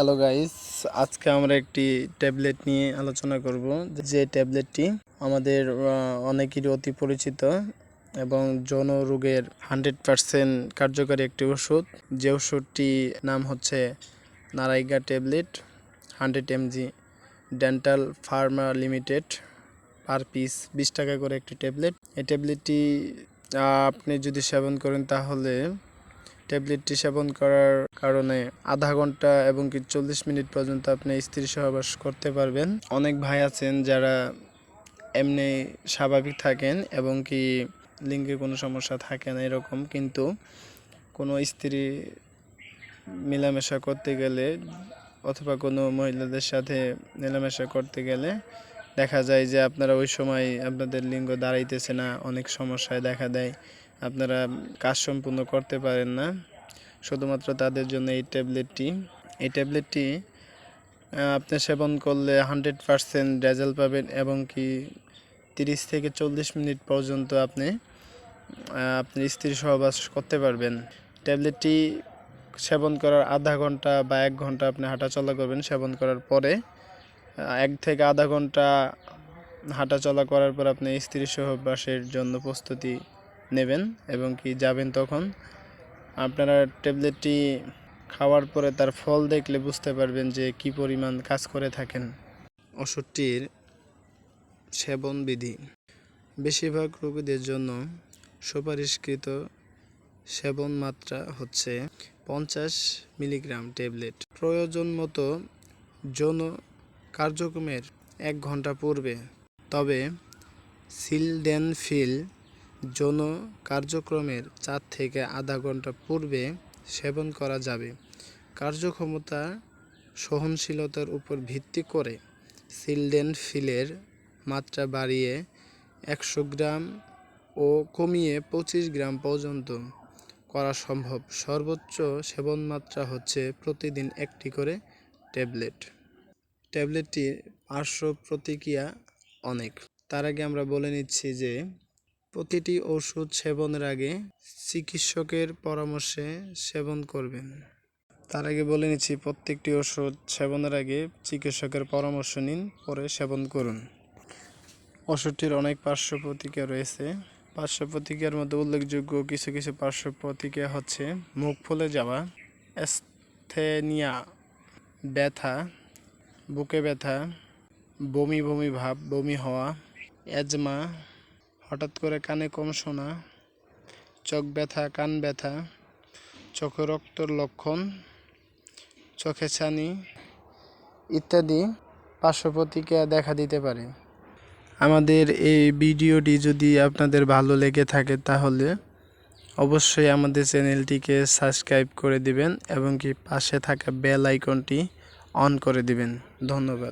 Hello guys আজকে আমরা একটি ট্যাবলেট নিয়ে আলোচনা করব। যে ট্যাবলেটটি আমাদের অনেকেরই অতি পরিচিত এবং যৌন রোগের হান্ড্রেড পারসেন্ট কার্যকারী একটি ওষুধ। যে ওষুধটি নাম হচ্ছে নারাইগা tablet, hundred MG dental pharma limited per piece, বিশ টাকা করে একটি ট্যাবলেট। এই ট্যাবলেটটি আপনি যদি সেবন করেন তাহলে ট্যাবলেটটি সেবন করার কারণে আধা ঘণ্টা এবং কি চল্লিশ মিনিট পর্যন্ত আপনি স্ত্রী সহবাস করতে পারবেন। অনেক ভাই আছেন যারা এমনি স্বাভাবিক থাকেন এবং কি লিঙ্গে কোনো সমস্যা থাকে না এরকম, কিন্তু কোনো স্ত্রী মেলামেশা করতে গেলে অথবা কোনো মহিলাদের সাথে মেলামেশা করতে গেলে দেখা যায় যে আপনারা ওই সময় আপনাদের লিঙ্গ দাঁড়াইতেছে না, অনেক সমস্যায় দেখা দেয়। আপনারা কাজ সম্পূর্ণ করতে পারেন না। শুধুমাত্র তাদের জন্য এই ট্যাবলেটটি। এই ট্যাবলেটটি আপনি সেবন করলে হান্ড্রেড পারসেন্ট রেজাল্ট পাবেন এবং কি তিরিশ থেকে চল্লিশ মিনিট পর্যন্ত আপনি আপনার স্ত্রী সহবাস করতে পারবেন। ট্যাবলেটটি সেবন করার আধা ঘণ্টা বা এক ঘণ্টা আপনি হাঁটাচলা করবেন। সেবন করার পরে এক থেকে আধা ঘণ্টা হাঁটাচলা করার পর আপনি স্ত্রী সহবাসের জন্য প্রস্তুতি নেবেন এবং কি যাবেন তখন। আপনারা ট্যাবলেটটি খাওয়ার পরে তার ফল দেখলে বুঝতে পারবেন যে কি পরিমাণ কাজ করে থাকেন। ওষুধটির সেবন বিধি বেশিরভাগ রোগীদের জন্য সুপারিশকৃত সেবন মাত্রা হচ্ছে পঞ্চাশ মিলিগ্রাম ট্যাবলেট। প্রয়োজন মতো যৌন কার্যক্রমের এক ঘণ্টা পূর্বে। তবে সিলডেনফিল যৌন কার্যক্রমের চার থেকে আধা ঘণ্টা পূর্বে সেবন করা যাবে। কার্যক্ষমতা সহনশীলতার উপর ভিত্তি করে সিলডেনফিলের মাত্রা বাড়িয়ে একশো গ্রাম ও কমিয়ে পঁচিশ গ্রাম পর্যন্ত করা সম্ভব। সর্বোচ্চ সেবন মাত্রা হচ্ছে প্রতিদিন একটি করে ট্যাবলেট। ট্যাবলেটটির পার্শ্ব প্রতিক্রিয়া অনেক। তার আগে আমরা বলে নিচ্ছি যে প্রতিটি ওষুধ সেবনের আগে চিকিৎসকের পরামর্শে সেবন করবেন। তার আগে বলে নিচ্ছি, প্রত্যেকটি ওষুধ সেবনের আগে চিকিৎসকের পরামর্শ নিন, পরে সেবন করুন। ওষুধটির অনেক পার্শ্ব প্রতিক্রিয়া রয়েছে। পার্শ্ব প্রতিক্রিয়ার মধ্যে উল্লেখযোগ্য কিছু কিছু পার্শ্ব প্রতিক্রিয়া হচ্ছে মুখ ফুলে যাওয়া, অ্যাস্থেনিয়া, ব্যথা, বুকে ব্যথা, বমি বমি ভাব, বমি হওয়া অ্যাজমা হঠাৎ করে কানে কম শোনা, চোখ ব্যথা, কান ব্যথা, চোখে রক্তর লক্ষণ, চোখে ছানি ইত্যাদি পার্শ্ব প্রতিক্রিয়া দেখা দিতে পারে। আমাদের এই ভিডিওটি যদি আপনাদের ভালো লেগে থাকে তাহলে অবশ্যই আমাদের চ্যানেলটিকে সাবস্ক্রাইব করে দিবেন এবং কি পাশে থাকা বেল আইকনটি অন করে দিবেন। ধন্যবাদ।